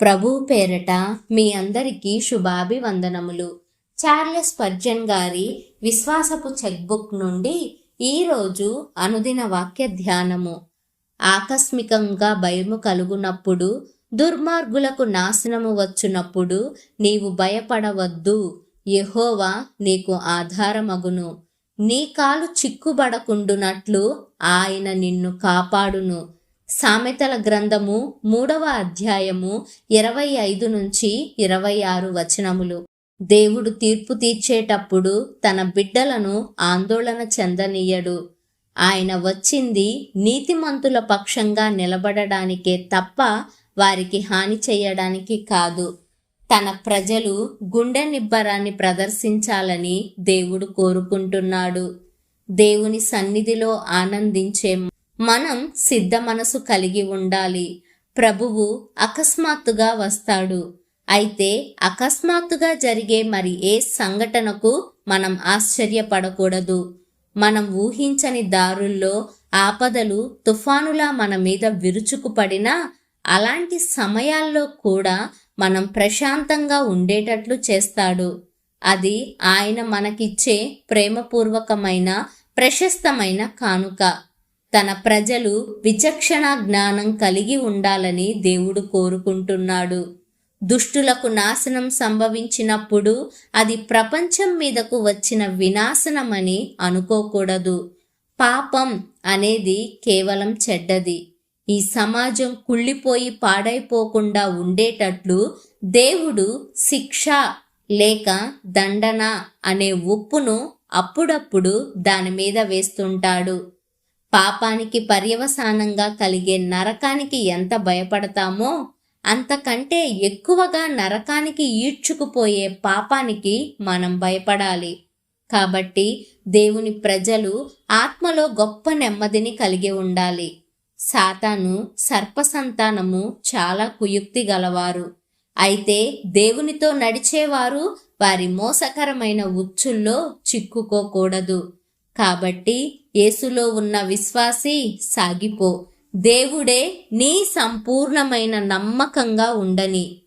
ప్రభు పేరట మీ అందరికీ శుభాభివందనములు. చార్లెస్ పర్జన్ గారి విశ్వాసపు చెక్బుక్ నుండి ఈరోజు అనుదిన వాక్య ధ్యానము. ఆకస్మికంగా భయము కలుగునప్పుడు దుర్మార్గులకు నాశనము వచ్చునప్పుడు నీవు భయపడవద్దు. యహోవా నీకు ఆధారమగును. నీ కాలు చిక్కుబడకుండునట్లు ఆయన నిన్ను కాపాడును. సామెతల గ్రంథము మూడవ అధ్యాయము ఇరవై ఐదు నుంచి ఇరవై ఆరు వచనములు. దేవుడు తీర్పు తీర్చేటప్పుడు తన బిడ్డలను ఆందోళన చెందనీయడు. ఆయన వచ్చింది నీతిమంతుల పక్షంగా నిలబడడానికే తప్ప వారికి హాని చేయడానికి కాదు. తన ప్రజలు గుండె నిబ్బరాన్ని ప్రదర్శించాలని దేవుడు కోరుకుంటున్నాడు. దేవుని సన్నిధిలో ఆనందించే మనం సిద్ధ మనసు కలిగి ఉండాలి. ప్రభువు అకస్మాత్తుగా వస్తాడు. అయితే అకస్మాత్తుగా జరిగే మరి ఏ సంఘటనకు మనం ఆశ్చర్యపడకూడదు. మనం ఊహించని దారుల్లో ఆపదలు తుఫానులా మన మీద విరుచుకుపడినా అలాంటి సమయాల్లో కూడా మనం ప్రశాంతంగా ఉండేటట్లు చేస్తాడు. అది ఆయన మనకిచ్చే ప్రేమపూర్వకమైన ప్రశస్తమైన కానుక. తన ప్రజలు విచక్షణ జ్ఞానం కలిగి ఉండాలని దేవుడు కోరుకుంటున్నాడు. దుష్టులకు నాశనం సంభవించినప్పుడు అది ప్రపంచం మీదకు వచ్చిన వినాశనమని అనుకోకూడదు. పాపం అనేది కేవలం చెడ్డది. ఈ సమాజం కుళ్ళిపోయి పాడైపోకుండా ఉండేటట్లు దేవుడు శిక్ష లేక దండన అనే ఉప్పును అప్పుడప్పుడు దాని మీద వేస్తుంటాడు. పాపానికి పర్యవసానంగా కలిగే నరకానికి ఎంత భయపడతామో అంతకంటే ఎక్కువగా నరకానికి ఈడ్చుకుపోయే పాపానికి మనం భయపడాలి. కాబట్టి దేవుని ప్రజలు ఆత్మలో గొప్ప నెమ్మదిని కలిగి ఉండాలి. సాతాను సర్పసంతానము చాలా కుయుక్తి గలవారు. అయితే దేవునితో నడిచేవారు వారి మోసకరమైన ఉచ్చుల్లో చిక్కుకోకూడదు. కాబట్టి యేసులో ఉన్న విశ్వాసి సాగిపో. దేవుడే నీ సంపూర్ణమైన నమ్మకంగా ఉండని.